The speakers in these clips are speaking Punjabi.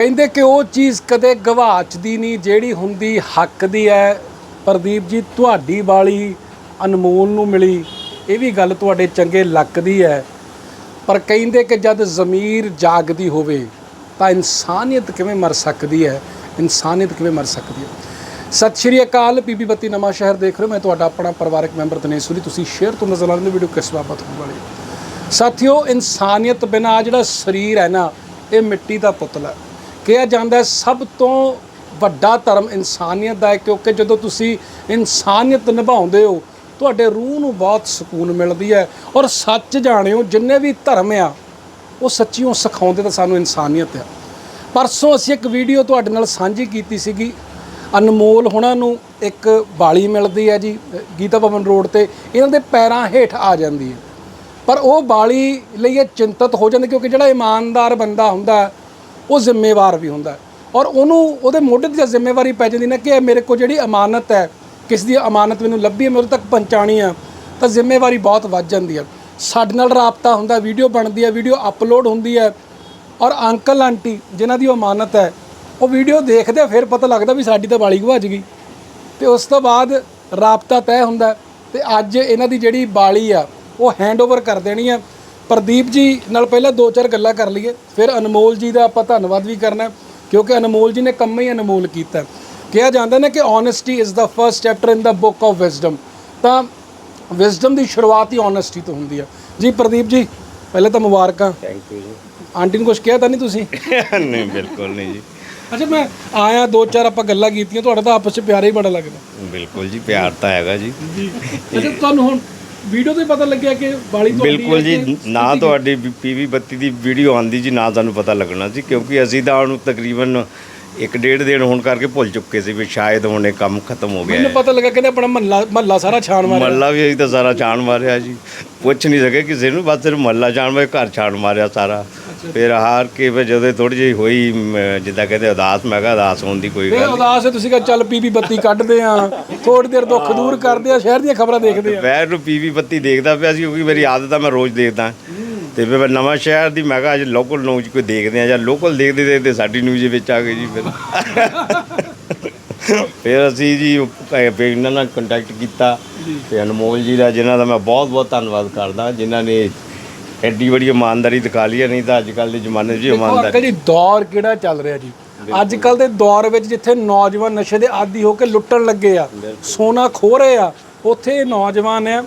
ਕਹਿੰਦੇ ਕਿ ਉਹ ਚੀਜ਼ ਕਦੇ ਗਵਾਚਦੀ ਨਹੀਂ, ਜਿਹੜੀ ਹੁੰਦੀ ਹੱਕ ਦੀ ਹੈ। ਪ੍ਰਦੀਪ ਜੀ, ਤੁਹਾਡੀ ਵਾਲੀ ਅਨਮੋਲ ਨੂੰ ਮਿਲੀ। ਇਹ ਵੀ ਗੱਲ ਤੁਹਾਡੇ ਚੰਗੇ ਲੱਕ ਦੀ ਹੈ। ਪਰ ਕਹਿੰਦੇ ਕਿ ਜਦ ਜ਼ਮੀਰ ਜਾਗਦੀ ਹੋਵੇ, ਤਾਂ ਇਨਸਾਨੀਅਤ ਕਿਵੇਂ ਮਰ ਸਕਦੀ ਹੈ? ਇਨਸਾਨੀਅਤ ਕਿਵੇਂ ਮਰ ਸਕਦੀ ਹੈ? ਸਤਿ ਸ਼੍ਰੀ ਅਕਾਲ ਪੀਪੀ ਬੱਤੀ ਨਵਾਂ ਸ਼ਹਿਰ ਦੇਖ ਰਹੇ ਹੋ। ਮੈਂ ਤੁਹਾਡਾ ਆਪਣਾ ਪਰਿਵਾਰਕ ਮੈਂਬਰ ਦਿਨੇਸ਼ ਸੂਰੀ। ਤੁਸੀਂ ਸ਼ੇਅਰ ਤੋਂ ਨਜ਼ਰ ਆਉਂਦੇ ਵੀਡੀਓ ਕਿਸ ਬਾਬਤ ਹੋਣ ਵਾਲੀ ਹੈ? ਸਾਥੀਓ, ਇਨਸਾਨੀਅਤ ਬਿਨਾ ਜਿਹੜਾ ਸਰੀਰ ਹੈ ਨਾ, ਇਹ ਮਿੱਟੀ ਦਾ ਪੁਤਲਾ ਹੈ। ਕਿਹਾ ਜਾਂਦਾ ਸਭ ਤੋਂ ਵੱਡਾ ਧਰਮ ਇਨਸਾਨੀਅਤ ਦਾ ਹੈ, ਕਿਉਂਕਿ ਜਦੋਂ ਤੁਸੀਂ ਇਨਸਾਨੀਅਤ ਨਿਭਾਉਂਦੇ ਹੋ, ਤੁਹਾਡੇ ਰੂਹ ਨੂੰ ਬਹੁਤ ਸਕੂਨ ਮਿਲਦੀ ਹੈ। ਔਰ ਸੱਚ ਜਾਣਿਓ, ਜਿੰਨੇ ਵੀ ਧਰਮ ਆ, ਉਹ ਸੱਚੀਓ ਸਿਖਾਉਂਦੇ ਤਾਂ ਸਾਨੂੰ ਇਨਸਾਨੀਅਤ ਆ। ਪਰਸੋਂ ਅਸੀਂ ਇੱਕ ਵੀਡੀਓ ਤੁਹਾਡੇ ਨਾਲ ਸਾਂਝੀ ਕੀਤੀ ਸੀਗੀ। ਅਨਮੋਲ ਹੁਣਾਂ ਨੂੰ ਇੱਕ ਬਾਲੀ ਮਿਲਦੀ ਹੈ ਜੀ, ਗੀਤਾ ਭਵਨ ਰੋਡ ਤੇ। ਇਹਨਾਂ ਦੇ ਪੈਰਾਂ ਹੇਠ ਆ ਜਾਂਦੀ ਹੈ। ਪਰ ਉਹ ਬਾਲੀ ਲਈ ਇਹ ਚਿੰਤਤ ਹੋ ਜਾਂਦੇ, ਕਿਉਂਕਿ ਜਿਹੜਾ ਇਮਾਨਦਾਰ ਬੰਦਾ ਹੁੰਦਾ ਉਹ ਜ਼ਿੰਮੇਵਾਰ ਵੀ ਹੁੰਦਾ ਔਰ ਉਹਨੂੰ ਉਹਦੇ ਮੋਢੇ ਤੇ ਜਦ ਜ਼ਿੰਮੇਵਾਰੀ ਪੈ ਜਾਂਦੀ ਨਾ ਕਿ ਇਹ ਮੇਰੇ ਕੋਲ ਜਿਹੜੀ ਅਮਾਨਤ ਹੈ ਕਿਸ ਦੀ ਅਮਾਨਤ ਮੈਨੂੰ ਲੱਭੀ ਹੈ ਮੇਰੇ ਤੱਕ ਪਹੁੰਚਾਣੀ ਆ ਤਾਂ ਜ਼ਿੰਮੇਵਾਰੀ ਬਹੁਤ ਵੱਧ ਜਾਂਦੀ ਹੈ। ਸਾਡੇ ਨਾਲ ਰਾਬਤਾ ਹੁੰਦਾ ਵੀਡੀਓ ਬਣਦੀ ਹੈ ਵੀਡੀਓ ਅਪਲੋਡ ਹੁੰਦੀ ਹੈ। ਔਰ ਅੰਕਲ ਆਂਟੀ ਜਿਨ੍ਹਾਂ ਦੀ ਉਹ ਅਮਾਨਤ ਹੈ ਉਹ ਵੀਡੀਓ ਦੇਖਦੇ ਆ, ਫਿਰ ਪਤਾ ਲੱਗਦਾ ਵੀ ਸਾਡੀ ਤਾਂ ਬਾਲੀ ਗਵਾਚ ਗਈ। ਤੇ ਉਸ ਤੋਂ ਬਾਅਦ ਰਾਬਤਾ ਤੈਅ ਹੁੰਦਾ ਹੈ। ਤੇ ਅੱਜ ਇਹਨਾਂ ਦੀ ਜਿਹੜੀ ਬਾਲੀ ਆ ਉਹ ਹੈਂਡਓਵਰ ਕਰ ਦੇਣੀ ਆ ਪ੍ਰਦੀਪ ਜੀ ਨਾਲ ਪਹਿਲਾਂ ਦੋ ਚਾਰ ਗੱਲਾਂ ਕਰ ਲਈਏ ਫਿਰ ਅਨਮੋਲ ਜੀ ਦਾ ਆਪਾਂ ਧੰਨਵਾਦ ਵੀ ਕਰਨਾ ਕਿਉਂਕਿ ਅਨਮੋਲ ਜੀ ਨੇ ਕੰਮ ਹੀ ਅਨਮੋਲ ਕੀਤਾ ਕਿਹਾ ਜਾਂਦਾ ਨੇ ਕਿ honesty is the first chapter in the book of wisdom ਤਾਂ ਵਿਜ਼ਡਮ ਦੀ ਸ਼ੁਰੂਆਤ ਹੀ ਓਨੈਸਟੀ ਤੋਂ ਹੁੰਦੀ ਆ ਜੀ ਪ੍ਰਦੀਪ ਜੀ ਪਹਿਲੇ ਤਾਂ ਮੁਬਾਰਕਾਂ। ਥੈਂਕ ਯੂ ਆਂਟੀ ਨੂੰ ਕੁਝ ਕਿਹਾ ਤਾਂ ਨਹੀਂ ਤੁਸੀਂ? ਜੀ ਨਹੀਂ ਬਿਲਕੁਲ ਨਹੀਂ ਜੀ। ਅੱਛਾ ਮੈਂ ਆਇਆ ਦੋ ਚਾਰ ਆਪਾਂ ਗੱਲਾਂ ਕੀਤੀਆਂ ਤੁਹਾਡਾ ਤਾਂ ਆਪਸ ਵਿੱਚ ਪਿਆਰ ਹੀ ਬੜਾ ਲੱਗਦਾ। ਬਿਲਕੁਲ ਜੀ ਪਿਆਰ ਤਾਂ ਹੈਗਾ ਜੀ। ਜੀ। ਅੱਛਾ ਤੁਹਾਨੂੰ ਹੁਣ ਵੀਡੀਓ ਤੋਂ ਹੀ ਪਤਾ ਲੱਗਿਆ ਕਿ ਬਾਲੀ ਤੁਹਾਡੀ ਬਿਲਕੁਲ ਹੈ ਜੀ ਕਿ- ਨਾ ਤੁਹਾਡੀ ਪੀਵੀ ਬੱਤੀ ਦੀ ਵੀਡੀਓ ਆਂਦੀ ਜੀ ਨਾ ਸਾਨੂੰ ਪਤਾ ਲੱਗਣਾ ਸੀ ਕਿਉਂਕਿ ਅਸੀਂ ਤਾਂ ਉਹਨੂੰ ਤਕਰੀਬਨ ਇੱਕ ਡੇਢ ਦਿਨ ਹੋਣ ਕਰਕੇ ਭੁੱਲ ਚੁੱਕੇ ਸੀ ਵੀ ਸ਼ਾਇਦ ਹੁਣ ਇਹ ਕੰਮ ਖਤਮ ਹੋ ਗਿਆ ਮੈਨੂੰ ਪਤਾ ਲੱਗਾ ਕਹਿੰਦੇ ਆਪਣਾ ਮਹੱਲਾ ਮਹੱਲਾ ਸਾਰਾ ਛਾਣ ਮਾਰਿਆ। ਮੱਲਾ ਵੀ ਅਸੀਂ ਤਾਂ ਸਾਰਾ ਛਾਣ ਮਾਰਿਆ ਜੀ। ਪੁੱਛ ਨਹੀਂ ਸਕੇ ਕਿਸੇ ਨੂੰ ਬਸ ਸਿਰਫ ਮੱਲਾ ਛਾਣ ਮਾਰਿਆ ਘਰ ਛਾਣ ਮਾਰਿਆ ਸਾਰਾ। ਫਿਰ ਹਾਰ ਕੇ ਫਿਰ ਜਦੋਂ ਥੋੜੀ ਜਿਹੀ ਹੋਈ ਮ, ਜਿੱਦਾਂ ਕਹਿੰਦੇ ਉਦਾਸ ਮੈਂ ਕਿਹਾ ਉਦਾਸ ਹੋਣ ਦੀ ਕੋਈ ਗੱਲ ਉਦਾਸ ਹੈ ਤੁਸੀਂ ਕਹ ਚੱਲ ਪੀਪੀ ਬੱਤੀ ਕੱਢਦੇ ਆ ਥੋੜੀ ਦੇਰ ਦੁੱਖ ਦੂਰ ਕਰਦੇ ਆ ਸ਼ਹਿਰ ਦੀਆਂ ਖਬਰਾਂ ਦੇਖਦੇ ਆ ਵੈਰ ਨੂੰ ਪੀਵੀ ਬੱਤੀ ਦੇਖਦਾ ਪਿਆ ਸੀ ਕਿਉਂਕਿ ਮੇਰੀ ਆਦਤ ਆ ਮੈਂ ਰੋਜ਼ ਦੇਖਦਾ। ਤੇ ਫਿਰ ਮੈਂ ਨਵਾਂ ਸ਼ਹਿਰ ਦੀ ਮੈਂ ਕਿਹਾ ਅੱਜ ਲੋਕਲ ਨਿਊਜ਼ ਕੋਈ ਦੇਖਦੇ ਆ ਜਾਂ ਲੋਕਲ ਦੇਖਦੇ ਦੇਖਦੇ ਸਾਡੀ ਨਿਊਜ਼ ਵਿੱਚ ਆ ਗਈ ਜੀ ਫਿਰ। ਫਿਰ ਅਸੀਂ ਜੀ ਉਹ, ਫਿਰ ਇਹਨਾਂ ਨਾਲ ਕੰਟੈਕਟ ਕੀਤਾ। ਤੇ ਅਨਮੋਲ ਜੀ ਦਾ ਜਿਨ੍ਹਾਂ ਦਾ ਮੈਂ ਬਹੁਤ ਬਹੁਤ ਧੰਨਵਾਦ ਕਰਦਾ ਜਿਨ੍ਹਾਂ ਨੇ ਐਡੀ ਬੜੀ ਇਮਾਨਦਾਰੀ ਦਿਖਾ ਲਈ ਹੈ, ਨਹੀਂ ਤਾਂ ਅੱਜ ਕੱਲ੍ਹ ਦੇ ਜ਼ਮਾਨੇ 'ਚ ਦੇਖੋ ਇਮਾਨਦਾਰੀ ਅੰਕਲ ਜੀ ਦੌਰ ਕਿਹੜਾ ਚੱਲ ਰਿਹਾ ਜੀ? ਅੱਜ ਕੱਲ ਦੇ ਦੌਰ ਵਿੱਚ ਜਿੱਥੇ ਨੌਜਵਾਨ ਨਸ਼ੇ ਦੇ ਆਦੀ ਹੋ ਕੇ ਲੁੱਟਣ ਲੱਗੇ ਆ ਸੋਨਾ ਖੋ ਰਹੇ ਆ ਉੱਥੇ ਇਹ ਨੌਜਵਾਨ ਆ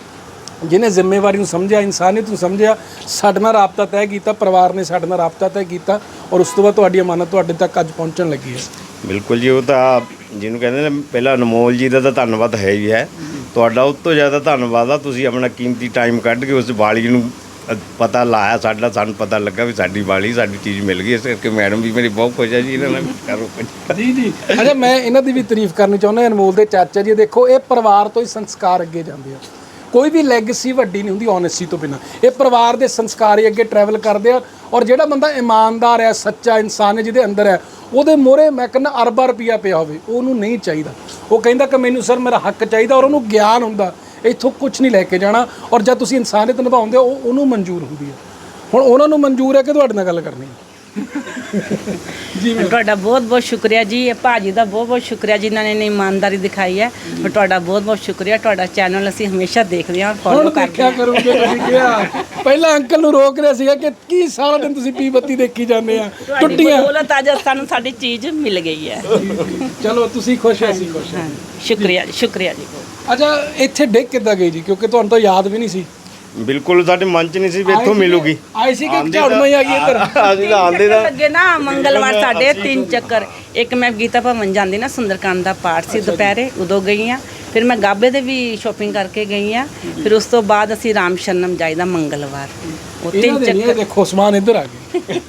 ਜਿਹਨੇ ਜ਼ਿੰਮੇਵਾਰੀ ਨੂੰ ਸਮਝਿਆ ਇਨਸਾਨੀਅਤ ਨੂੰ ਸਮਝਿਆ ਸਾਡੇ ਨਾਲ ਰਾਬਤਾ ਤੈਅ ਕੀਤਾ ਪਰਿਵਾਰ ਨੇ ਸਾਡੇ ਨਾਲ ਰਾਬਤਾ ਤੈਅ ਕੀਤਾ ਔਰ ਉਸ ਤੋਂ ਬਾਅਦ ਤੁਹਾਡੀ ਅਮਾਨਤ ਤੁਹਾਡੇ ਤੱਕ ਅੱਜ ਪਹੁੰਚਣ ਲੱਗੀ ਹੈ। ਬਿਲਕੁਲ ਜੀ ਉਹ ਤਾਂ ਜਿਹਨੂੰ ਕਹਿੰਦੇ ਨੇ ਪਹਿਲਾਂ ਅਨਮੋਲ ਜੀ ਦਾ ਤਾਂ ਧੰਨਵਾਦ ਹੈ ਹੀ ਹੈ। ਤੁਹਾਡਾ ਉਸ ਤੋਂ ਜ਼ਿਆਦਾ ਧੰਨਵਾਦ ਆ ਤੁਸੀਂ ਆਪਣਾ ਕੀਮਤੀ ਟਾਈਮ ਕੱਢ ਕੇ ਉਸ ਬਾਲੀ ਨੂੰ ਪਤਾ ਲਾਇਆ ਸਾਡਾ ਸਾਨੂੰ ਪਤਾ ਲੱਗਾ ਵੀ ਸਾਡੀ ਬਾਲੀ ਸਾਡੀ ਚੀਜ਼ ਮਿਲ ਗਈ ਇਸ ਕਰਕੇ ਮੈਡਮ ਵੀ ਮੇਰੀ ਬਹੁਤ ਖੁਸ਼ ਹੈ ਜੀ ਇਹਨਾਂ ਨਾਲ ਕਰੋ ਜੀ ਜੀ। ਅੱਛਾ ਮੈਂ ਇਹਨਾਂ ਦੀ ਵੀ ਤਾਰੀਫ ਕਰਨੀ ਚਾਹੁੰਦਾ ਅਨਮੋਲ ਦੇ ਚਾਚਾ ਜੀ ਦੇਖੋ ਇਹ ਪਰਿਵਾਰ ਤੋਂ ਹੀ ਸੰਸਕਾਰ ਅੱਗੇ ਜਾਂਦੇ ਆ। ਕੋਈ ਵੀ ਲੈਗੇਸੀ ਵੱਡੀ ਨਹੀਂ ਹੁੰਦੀ ਓਨੈਸਟੀ ਤੋਂ ਬਿਨਾ। ਇਹ ਪਰਿਵਾਰ ਦੇ ਸੰਸਕਾਰ ਹੀ ਅੱਗੇ ਟਰੈਵਲ ਕਰਦੇ ਆ ਔਰ ਜਿਹੜਾ ਬੰਦਾ ਇਮਾਨਦਾਰ ਹੈ ਸੱਚਾ ਇਨਸਾਨ ਹੈ ਜਿਹਦੇ ਅੰਦਰ ਹੈ ਉਹਦੇ ਮੋਰੇ ਮੈਂ ਕਹਿੰਦਾ ਅਰਬਾਂ ਰੁਪਈਆ ਪਿਆ ਹੋਵੇ ਉਹਨੂੰ ਨਹੀਂ ਚਾਹੀਦਾ। ਉਹ ਕਹਿੰਦਾ ਕਿ ਮੈਨੂੰ ਸਰ ਮੇਰਾ ਹੱਕ ਚਾਹੀਦਾ ਔਰ ਉਹਨੂੰ ਗਿਆਨ ਹੁੰਦਾ। ਇੱਥੋਂ ਕੁਝ ਨਹੀਂ ਲੈ ਕੇ ਜਾਣਾ ਔਰ ਜਦ ਤੁਸੀਂ ਇਨਸਾਨੀਅਤ ਨਿਭਾਉਂਦੇ ਹੋ, ਉਹ ਉਹਨੂੰ ਮਨਜ਼ੂਰ ਹੁੰਦੀ ਹੈ। ਹੁਣ ਉਹਨਾਂ ਨੂੰ ਮਨਜ਼ੂਰ ਹੈ ਕਿ ਤੁਹਾਡੇ ਨਾਲ ਗੱਲ ਕਰਨੀ ਹੈ। ਜੀ ਤੁਹਾਡਾ ਬਹੁਤ ਬਹੁਤ ਸ਼ੁਕਰੀਆ ਜੀ ਇਹ ਭਾਜੀ ਦਾ ਬਹੁਤ ਬਹੁਤ ਸ਼ੁਕਰੀਆ ਜਿਨ੍ਹਾਂ ਨੇ ਇਮਾਨਦਾਰੀ ਦਿਖਾਈ ਹੈ। ਤੁਹਾਡਾ ਬਹੁਤ ਬਹੁਤ ਸ਼ੁਕਰੀਆ ਤੁਹਾਡਾ ਚੈਨਲ ਅਸੀਂ ਹਮੇਸ਼ਾ ਦੇਖਦੇ ਹਾਂ ਫੋਲੋ ਹੁਣ ਕਰਦੇ ਦੇਖਿਆ ਕਰੋਗੇ ਤੁਸੀਂ ਕਿਹਾ। ਪਹਿਲਾਂ ਅੰਕਲ ਨੂੰ ਰੋਕ ਰਿਹਾ ਸੀਗਾ ਕਿ ਕੀ ਸਾਰਾ ਦਿਨ ਤੁਸੀਂ ਪੀ ਬੱਤੀ ਦੇਖੀ ਜਾਂਦੇ ਆ ਤੁਹਾਡੀ ਟੁੱਟੀਆਂ। ਬਦੌਲਤ ਅੱਜ ਸਾਨੂੰ ਸਾਡੀ ਚੀਜ਼ ਮਿਲ ਗਈ ਹੈ। ਚਲੋ ਤੁਸੀਂ ਖੁਸ਼ ਹੈ ਅਸੀਂ ਖੁਸ਼ ਹਾਂ। ਹਾਂ ਸ਼ੁਕਰੀਆ ਜੀ ਸ਼ੁਕਰੀਆ ਜੀ ਅੱਛਾ ਇੱਥੇ ਡਿੱਗ ਕਿੱਦਾਂ ਗਈ ਜੀ? ਕਿਉਂਕਿ ਤੁਹਾਨੂੰ ਤਾਂ ਯਾਦ ਵੀ ਨਹੀਂ ਸੀ। ਬਿਲਕੁਲ ਸਾਡੇ ਮਨ 'ਚ ਨਹੀਂ ਸੀ ਵੀ ਇੱਥੋਂ ਮਿਲੂਗੀ। ਆਈ ਸੀ ਕਿ ਝਾੜੂ ਹੀ ਆ ਗਈ ਇੱਧਰ ਅਸੀਂ ਤਾਂ ਆਂਦੇ ਦਾ ਲੱਗੇ ਨਾ ਮੰਗਲਵਾਰ ਸਾਡੇ ਤਿੰਨ ਚੱਕਰ। ਇੱਕ ਮੈਂ ਗੀਤਾ ਭਵਨ ਜਾਂਦੀ ਨਾ ਸੁੰਦਰਕਾਂਡ ਦਾ ਪਾਠ ਸੀ ਦੁਪਹਿਰੇ ਉਦੋਂ ਗਈ ਆ। ਫਿਰ ਮੈਂ ਗਾਬੇ ਦੇ ਵੀ ਸ਼ਾਪਿੰਗ ਕਰਕੇ ਗਈ ਆ। ਫਿਰ ਉਸ ਤੋਂ ਬਾਅਦ ਅਸੀਂ ਰਾਮ ਸ਼ਰਨਮ ਜਾਈਦਾ ਮੰਗਲਵਾਰ। ਉਹ ਤਿੰਨ ਚੱਕਰ ਦੇਖੋ ਸਮਾਨ ਇੱਧਰ ਆ ਗਏ।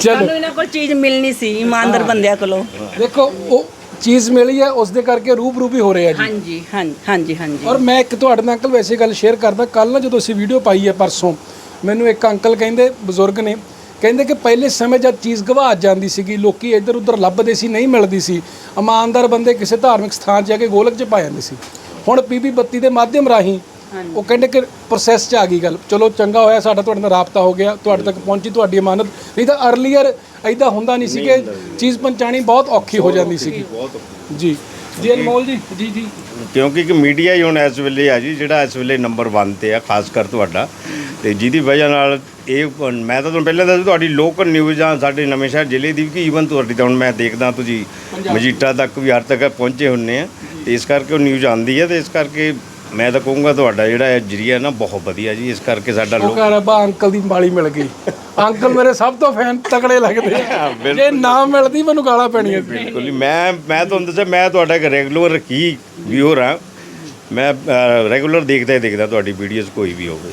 ਚਲੋ ਇਹਨਾਂ ਕੋਲ ਚੀਜ਼ ਮਿਲਣੀ ਸੀ ਇਮਾਨਦਾਰ ਬੰਦਿਆਂ ਕੋਲੋਂ। ਦੇਖੋ ਉਹ ਚੀਜ਼ ਮਿਲੀ ਹੈ ਉਸ ਦੇ ਕਰਕੇ ਰੂਬਰੂ ਵੀ ਹੋ ਰਿਹਾ ਜੀ। ਹਾਂਜੀ ਹਾਂਜੀ ਹਾਂਜੀ ਹਾਂਜੀ। ਔਰ ਮੈਂ ਇੱਕ ਤੁਹਾਡੇ ਨਾਲ ਅੰਕਲ ਵੈਸੇ ਗੱਲ ਸ਼ੇਅਰ ਕਰਦਾ ਕੱਲ ਨਾ ਜਦੋਂ ਅਸੀਂ ਵੀਡੀਓ ਪਾਈ ਹੈ ਪਰਸੋਂ ਮੈਨੂੰ ਇੱਕ ਅੰਕਲ ਕਹਿੰਦੇ ਬਜ਼ੁਰਗ ਨੇ ਕਹਿੰਦੇ ਕਿ ਪਹਿਲੇ ਸਮੇਂ ਜਦ ਚੀਜ਼ ਗਵਾਚ ਜਾਂਦੀ ਸੀਗੀ ਲੋਕੀ ਇੱਧਰ ਉੱਧਰ ਲੱਭਦੇ ਸੀ ਨਹੀਂ ਮਿਲਦੀ ਸੀ। ਇਮਾਨਦਾਰ ਬੰਦੇ ਕਿਸੇ ਧਾਰਮਿਕ ਸਥਾਨ 'ਚ ਜਾ ਕੇ ਗੋਲਕ 'ਚ ਪਾ ਜਾਂਦੇ ਸੀ। ਹੁਣ ਪੀਪੀ ਬੱਤੀ ਦੇ ਮਾਧਿਅਮ ਰਾਹੀਂ ਉਹ ਕਹਿੰਦੇ ਕਿ ਪ੍ਰੋਸੈਸ 'ਚ ਆ ਗਈ ਗੱਲ। ਚਲੋ ਚੰਗਾ ਹੋਇਆ ਸਾਡਾ ਤੁਹਾਡੇ ਨਾਲ ਰਾਬਤਾ ਹੋ ਗਿਆ ਤੁਹਾਡੇ ਤੱਕ ਪਹੁੰਚੀ ਤੁਹਾਡੀ ਇਮਾਨਤ ਨਹੀਂ ਤਾਂ ਅਰਲੀਅਰ ਐਦਾਂ ਹੁੰਦਾ ਨਹੀਂ ਸੀ ਕਿ ਚੀਜ਼ ਪਹੁੰਚਾਣੀ ਬਹੁਤ ਔਖੀ ਹੋ ਜਾਂਦੀ ਸੀਗੀ। ਜੀ। ਜੀ ਅਨਮੋਲ ਜੀ ਜੀ ਜੀ। ਕਿਉਂਕਿ ਕਿ ਮੀਡੀਆ ਹੀ ਹੁਣ ਇਸ ਵੇਲੇ ਆ ਜੀ ਜਿਹੜਾ ਇਸ ਵੇਲੇ ਨੰਬਰ 1 ਤੇ ਆ ਖਾਸ ਕਰ ਤੁਹਾਡਾ। ਤੇ ਜਿਹਦੀ ਵਜ੍ਹਾ ਨਾਲ ਇਹ ਮੈਂ ਤਾਂ ਤੁਹਾਨੂੰ ਪਹਿਲਾਂ ਦੱਸਿਆ ਤੁਹਾਡੀ ਲੋਕਲ ਨਿਊਜ਼ ਆ ਸਾਡੇ ਨਵੇਂ ਸ਼ਹਿਰ ਜ਼ਿਲ੍ਹੇ ਦੀ ਕਿ ਈਵਨ ਤੁਹਾਡੀ ਤਾਂ ਹੁਣ ਮੈਂ ਦੇਖਦਾ ਤੁਸੀਂ ਮਜੀਠਾ ਤੱਕ ਵੀ ਹਰ ਤੱਕ ਪਹੁੰਚੇ ਹੁੰਨੇ ਆ। ਤੇ ਇਸ ਕਰਕੇ ਉਹ ਨਿਊਜ਼ ਆਉਂਦੀ ਹੈ ਤੇ ਇਸ ਕਰਕੇ ਮੈਂ ਤਾਂ ਕਹੂੰਗਾ ਤੁਹਾਡਾ ਜਿਹੜਾ ਇਹ ਜਰੀਆ ਨਾ ਬਹੁਤ ਵਧੀਆ ਜੀ ਇਸ ਕਰਕੇ ਸਾਡਾ ਉਹ ਲੋਕ ਕਹ ਰੱਬਾ ਅੰਕਲ ਦੀ ਬਾਲੀ ਮਿਲ ਗਈ। ਅੰਕਲ ਮੇਰੇ ਸਭ ਤੋਂ ਫੈਨ ਤਕੜੇ ਲੱਗਦੇ ਆ। ਜੇ ਨਾ ਮਿਲਦੀ ਮੈਨੂੰ ਗਾਲਾਂ ਪੈਣੀਆਂ ਸੀ। ਬਿਲਕੁਲ ਜੀ ਮੈਂ ਮੈਂ ਤੁਹਾਨੂੰ ਦੱਸਿਆ ਮੈਂ ਤੁਹਾਡਾ ਇੱਕ ਰੈਗੂਲਰ ਕੀ ਵਿਊਅਰ ਆ। ਮੈਂ ਰੈਗੂਲਰ ਦੇਖਦਾ ਹੀ ਦੇਖਦਾ ਤੁਹਾਡੀ ਵੀਡੀਓਜ਼ ਕੋਈ ਵੀ ਹੋਵੇ।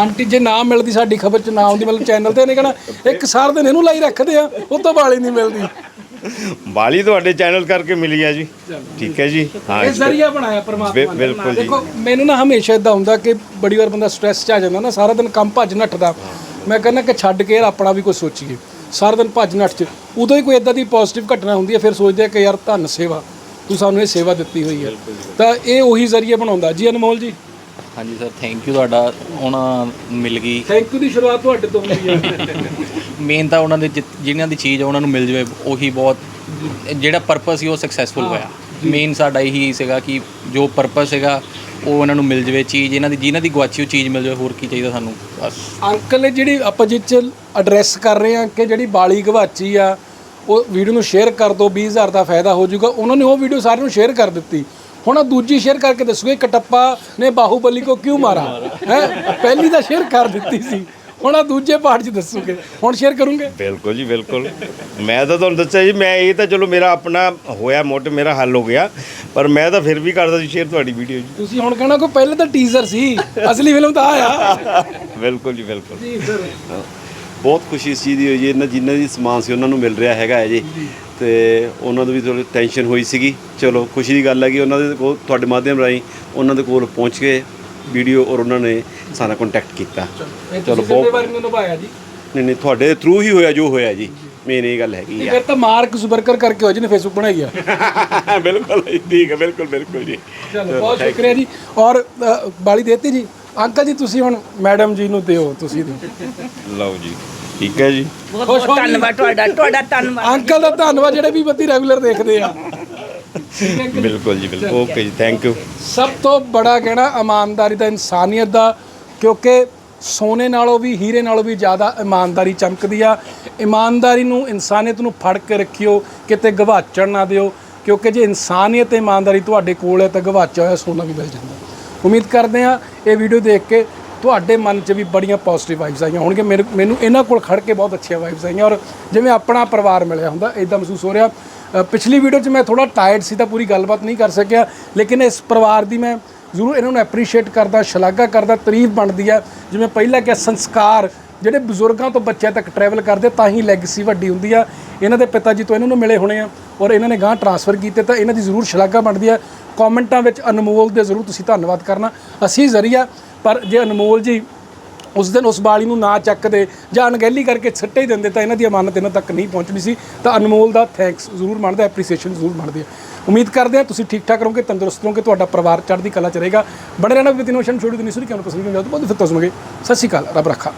ਆਂਟੀ ਜੇ ਨਾ ਮਿਲਦੀ ਸਾਡੀ ਖਬਰ ਚ ਨਾ ਆਉਂਦੀ ਮਤਲਬ ਚੈਨਲ ਤੇ ਇਹਨੇ ਕਹਣਾ ਇੱਕ ਸਾਰ ਦਿਨ ਇਹਨੂੰ ਲਾਈ ਰੱਖਦੇ ਆ ਉਹ ਤੋਂ ਬਾਲੀ ਨਹੀਂ ਮਿਲਦੀ। ਬਾਲੀ ਤੁਹਾਡੇ ਚੈਨਲ ਕਰਕੇ ਮਿਲੀ ਆ ਜੀ। ਠੀਕ ਹੈ ਜੀ। ਹਾਂ ਇਹ। ਜ਼ਰੀਆ ਬਣਾਇਆ ਪਰਮਾਤਮਾ ਨੇ। ਬਿਲਕੁਲ ਜੀ। ਦੇਖੋ ਮੈਨੂੰ ਨਾ ਹਮੇਸ਼ਾ ਇਦਾਂ ਹੁੰਦਾ ਕਿ ਬੜੀ ਵਾਰ ਬੰਦਾ ਸਟ੍ਰੈਸ 'ਚ ਆ ਜਾਂਦਾ ਨਾ ਸਾਰਾ ਦਿਨ ਕੰਮ ਭੱਜ ਨੱਠਦਾ। ਮੈਂ ਕਹਿੰਦਾ ਕਿ ਛੱਡ ਕੇ ਯਾਰ ਆਪਣਾ ਵੀ ਕੁਝ ਸੋਚੀਏ। ਸਾਰਾ ਦਿਨ ਭੱਜ ਨੱਠ 'ਚ। ਉਦੋਂ ਹੀ ਕੋਈ ਇਦਾਂ ਦੀ ਪੋਜ਼ਿਟਿਵ ਘਟਨਾ ਹੁੰਦੀ ਹੈ ਫਿਰ ਸੋਚਦੇ ਆ ਕਿ ਯਾਰ ਧੰਨ ਸੇਵਾ। ਤੂੰ ਸਾਨੂੰ ਇਹ ਸੇਵਾ ਦਿੱਤੀ ਹੋਈ ਹੈ। ਤਾਂ ਇਹ ਉਹੀ ਜ਼ਰੀਆ ਬਣਾਉਂਦਾ। ਜੀ ਅਨਮੋਲ ਜੀ। ਹਾਂਜੀ ਸਰ ਥੈਂਕ ਯੂ ਤੁਹਾਡਾ ਹੁਣ ਮਿਲ ਗਈ। ਥੈਂਕ ਯੂ ਦੀ ਸ਼ੁਰੂਆਤ ਤੁਹਾਡੇ ਤੋਂ ਹੁੰਦੀ ਹੈ ਮੇਨ ਤਾਂ ਉਹਨਾਂ ਦੇ ਜਿ- ਜਿਨ੍ਹਾਂ ਦੀ ਚੀਜ਼ ਆ ਉਹਨਾਂ ਨੂੰ ਮਿਲ ਜਾਵੇ ਉਹੀ ਬਹੁਤ ਜਿਹੜਾ ਪਰਪਸ ਸੀ ਉਹ ਸਕਸੈਸਫੁਲ ਹੋਇਆ। ਮੇਨ ਸਾਡਾ ਇਹੀ ਸੀਗਾ ਕਿ ਜੋ ਪਰਪਸ ਸੀਗਾ ਉਹ ਉਹਨਾਂ ਨੂੰ ਮਿਲ ਜਾਵੇ ਚੀਜ਼ ਇਹਨਾਂ ਦੀ ਜਿਨ੍ਹਾਂ ਦੀ ਗਵਾਚੀ ਉਹ ਚੀਜ਼ ਮਿਲ ਜਾਵੇ ਹੋਰ ਕੀ ਚਾਹੀਦਾ ਸਾਨੂੰ ਬਸ। ਅੰਕਲ ਜਿਹੜੀ ਆਪਾਂ ਜਿਹ 'ਚ ਐਡਰੈਸ ਕਰ ਰਹੇ ਹਾਂ ਕਿ ਜਿਹੜੀ ਬਾਲੀ ਗਵਾਚੀ ਆ ਉਹ ਵੀਡੀਓ ਨੂੰ ਸ਼ੇਅਰ ਕਰ ਦਿਓ 20000 ਦਾ ਫਾਇਦਾ ਹੋ ਜਾਊਗਾ। ਉਹਨਾਂ ਨੇ ਉਹ ਵੀਡੀਓ ਸਾਰਿਆਂ ਨੂੰ ਸ਼ੇਅਰ ਕਰ ਦਿੱਤੀ। ਹੁਣ ਆਹ ਦੂਜੀ ਸ਼ੇਅਰ ਕਰਕੇ ਦੱਸੂਗੇ ਕਟੱਪਾ ਨੇ ਬਾਹੂਬਲੀ ਕੋ ਕਿਉਂ ਮਾਰਾ? ਹੈ? ਪਹਿਲੀ ਤਾਂ ਸ਼ੇਅਰ ਕਰ ਦਿੱਤੀ ਸੀ। ਹੁਣ ਆ ਦੂਜੇ ਪਾਰਟ 'ਚ ਦੱਸੂਗੇ। ਹੁਣ ਸ਼ੇਅਰ ਕਰੂੰਗੇ? ਬਿਲਕੁਲ ਜੀ ਬਿਲਕੁਲ। ਮੈਂ ਤਾਂ ਤੁਹਾਨੂੰ ਦੱਸਿਆ ਜੀ ਮੈਂ ਇਹ ਤਾਂ ਚਲੋ ਮੇਰਾ ਆਪਣਾ ਹੋਇਆ ਮੋਟ ਮੇਰਾ ਹੱਲ ਹੋ ਗਿਆ। ਪਰ ਮੈਂ ਤਾਂ ਫਿਰ ਵੀ ਕਰਦਾ ਸੀ ਸ਼ੇਅਰ ਤੁਹਾਡੀ ਵੀਡੀਓ ਜੀ। ਤੁਸੀਂ ਹੁਣ ਕਹਿਣਾ ਕੋਈ ਪਹਿਲੇ ਤਾਂ ਟੀਜ਼ਰ ਸੀ ਅਸਲੀ ਫਿਲਮ ਤਾਂ ਆਇਆ ਬਿਲਕੁਲ ਜੀ ਬਿਲਕੁਲ। ਜੀ ਸਰ ਬਹੁਤ ਖੁਸ਼ੀ ਇਸ ਚੀਜ਼ ਦੀ ਹੋਈ ਜੀ। ਇਹਨਾਂ ਜਿਨ੍ਹਾਂ ਦੀ ਸਮਾਨ ਸੀ ਉਹਨਾਂ ਨੂੰ ਮਿਲ ਰਿਹਾ ਹੈਗਾ ਹੈ ਜੀ। ਤੇ ਉਹਨਾਂ ਨੂੰ ਵੀ ਥੋੜੀ ਟੈਨਸ਼ਨ ਹੋਈ ਸੀਗੀ। ਚਲੋ ਖੁਸ਼ੀ ਦੀ ਗੱਲ ਹੈ ਕਿ ਉਹਨਾਂ ਦੇ ਕੋਲ ਤੁਹਾਡੇ ਮਾਧਿਅਮ ਰਾਹੀਂ ਉਹਨਾਂ ਦੇ ਕੋਲ ਪਹੁੰਚ ਕੇ ਵੀਡੀਓ ਔਰ ਉਹਨਾਂ ਨੇ ਸਾਡਾ ਕੰਟੈਕਟ ਕੀਤਾ। ਚਲੋ ਨੂੰ ਨਿਭਾਇਆ ਜੀ। ਨਹੀਂ ਨਹੀਂ ਤੁਹਾਡੇ ਥਰੂ ਹੀ ਹੋਇਆ ਜੋ ਹੋਇਆ ਜੀ। ਮੇਨ ਇਹ ਗੱਲ ਹੈਗੀ ਫਿਰ ਤਾਂ ਮਾਰਕ ਜ਼ੁਬਰਕਰ ਕਰਕੇ ਹੋ ਜਿਹਨੇ ਫੇਸਬੁੱਕ ਬਣਾਈ ਆ। ਆ ਬਿਲਕੁਲ ਠੀਕ ਹੈ ਬਿਲਕੁਲ ਬਿਲਕੁਲ ਜੀ। ਚਲੋ ਬਹੁਤ ਸ਼ੁਕਰੀਆ ਜੀ। ਔਰ ਬਾਲੀ ਦੇਤੀ ਜੀ। ਅੰਕਲ ਜੀ ਤੁਸੀਂ ਹੁਣ ਮੈਡਮ ਜੀ ਨੂੰ ਦਿਓ ਤੁਸੀਂ ਦਿਓ। ਲਓ ਜੀ ਠੀਕ ਹੈ ਜੀ। ਬਹੁਤ ਬਹੁਤ। ਧੰਨਵਾਦ ਤੁਹਾਡਾ ਤੁਹਾਡਾ ਧੰਨਵਾਦ। ਅੰਕਲ ਦਾ ਧੰਨਵਾਦ ਜਿਹੜੇ ਵੀ ਬੱਤੀ ਰੈਗੂਲਰ ਦੇਖਦੇ ਆ। ਬਿਲਕੁਲ ਜੀ ਬਿਲਕੁਲ। ਓਕੇ ਜੀ ਥੈਂਕ ਯੂ ਸਭ ਤੋਂ ਬੜਾ ਕਹਿਣਾ ਇਮਾਨਦਾਰੀ ਦਾ ਇਨਸਾਨੀਅਤ ਦਾ ਕਿਉਂਕਿ ਸੋਨੇ ਨਾਲੋਂ ਵੀ ਹੀਰੇ ਨਾਲੋਂ ਵੀ ਜ਼ਿਆਦਾ ਇਮਾਨਦਾਰੀ ਚਮਕਦੀ ਆ। ਇਮਾਨਦਾਰੀ ਨੂੰ ਇਨਸਾਨੀਅਤ ਨੂੰ ਫੜ ਕੇ ਰੱਖਿਓ ਕਿਤੇ ਗਵਾਚਣ ਨਾ ਦਿਓ ਕਿਉਂਕਿ ਜੇ ਇਨਸਾਨੀਅਤ ਤੇ ਇਮਾਨਦਾਰੀ ਤੁਹਾਡੇ ਕੋਲ ਹੈ ਤਾਂ ਗਵਾਚਿਆ ਹੋਇਆ ਸੋਨਾ ਵੀ ਮਿਲ ਜਾਂਦਾ। ਉਮੀਦ ਕਰਦੇ ਆ ਇਹ ਵੀਡੀਓ ਦੇਖ ਕੇ ਤੁਹਾਡੇ ਮਨ 'ਚ ਵੀ ਬੜੀਆਂ ਪੋਜ਼ਿਟਿਵ ਵਾਈਬਸ ਆਈਆਂ ਹੋਣਗੇ ਮੇਰੇ ਮੈਨੂੰ ਇਹਨਾਂ ਕੋਲ ਖੜ ਕੇ ਬਹੁਤ ਅੱਛੀਆਂ ਵਾਈਬਸ ਆਈਆਂ ਔਰ ਜਿਵੇਂ ਆਪਣਾ ਪਰਿਵਾਰ ਮਿਲਿਆ ਹੁੰਦਾ ਇਦਾਂ ਮਹਿਸੂਸ ਹੋ ਰਿਹਾ। ਪਿਛਲੀ ਵੀਡੀਓ 'ਚ ਮੈਂ ਥੋੜਾ ਟਾਇਰਡ ਸੀ ਤਾਂ ਪੂਰੀ ਗੱਲਬਾਤ ਨਹੀਂ ਕਰ ਸਕਿਆ, ਲੇਕਿਨ ਇਸ ਪਰਿਵਾਰ ਦੀ ਮੈਂ ਜ਼ਰੂਰ ਇਹਨਾਂ ਨੂੰ ਐਪਰੀਸ਼ੀਏਟ ਕਰਦਾ, ਸ਼ਲਾਘਾ ਕਰਦਾ, ਤਾਰੀਫ ਬਣਦੀ ਆ ਜਿਵੇਂ ਪਹਿਲਾਂ ਕਿਹਾ, ਸੰਸਕਾਰ, ਜਿਹੜੇ ਬਜ਼ੁਰਗਾਂ ਤੋਂ ਬੱਚਿਆਂ ਤੱਕ ਟਰੈਵਲ ਕਰਦੇ, ਤਾਂ ਹੀ ਲੈਗੇਸੀ ਵੱਡੀ ਹੁੰਦੀ ਆ। ਇਹਨਾਂ ਦੇ ਪਿਤਾ ਜੀ ਤੋਂ ਇਹਨਾਂ ਨੂੰ ਮਿਲੇ ਹੋਣੇ ਆ ਔਰ ਇਹਨਾਂ ਨੇ ਗਾਂ ਟਰਾਂਸਫਰ ਕੀਤੇ ਤਾਂ ਇਹਨਾਂ ਦੀ ਜ਼ਰੂਰ ਸ਼ਲਾਘਾ ਬਣਦੀ ਆ ਕਮੈਂਟਾਂ ਵਿੱਚ ਅਨਮੋਲ ਦੇ ਜ਼ਰੂਰ ਤੁਸੀਂ ਧੰਨਵਾਦ ਕਰਨਾ। ਅਸੀਂ ਜ਼ਰੀਆ, ਪਰ ਜੇ ਅਨਮੋਲ ਜੀ ਉਸ ਦਿਨ ਉਸ ਬਾਲੀ ਨੂੰ ਨਾ ਚੱਕਦੇ ਜਾਂ ਅਣਗਹਿਲੀ ਕਰਕੇ ਛੱਟੇ ਹੀ ਦਿੰਦੇ ਤਾਂ ਇਹਨਾਂ ਦੀ ਅਮਾਨਤ ਇਹਨਾਂ ਤੱਕ ਨਹੀਂ ਪਹੁੰਚਣੀ ਸੀ। ਤਾਂ ਅਨਮੋਲ ਦਾ ਥੈਂਕਸ ਜ਼ਰੂਰ ਮੰਨਦਾ ਐਪਰੀਸੀਏਸ਼ਨ ਜ਼ਰੂਰ ਮੰਨਦੇ ਆ। ਉਮੀਦ ਕਰਦੇ ਹਾਂ ਤੁਸੀਂ ਠੀਕ ਠਾਕ ਰਹੋਗੇ, ਤੰਦਰੁਸਤ ਰਹੋਗੇ, ਤੁਹਾਡਾ ਪਰਿਵਾਰ ਚੜ੍ਹਦੀ ਕਲਾ ਚ ਰਹੇਗਾ। ਬੜੇ ਰਹਿਣਾ ਵਿਦ ਇਨੋਵੇਸ਼ਨ ਛੋੜੀ ਦਿਨੀ ਸੁਰੀ ਕਿਉਂ ਪਸੰਦ ਕਿਉਂ ਜਾਓ ਬਹੁਤ ਫਿਰ ਤੋਂ ਸੁਣੋਗੇ ਸਤਿ ਸ਼੍ਰੀ ਅਕਾਲ, ਰੱਬ ਰੱਖਾ।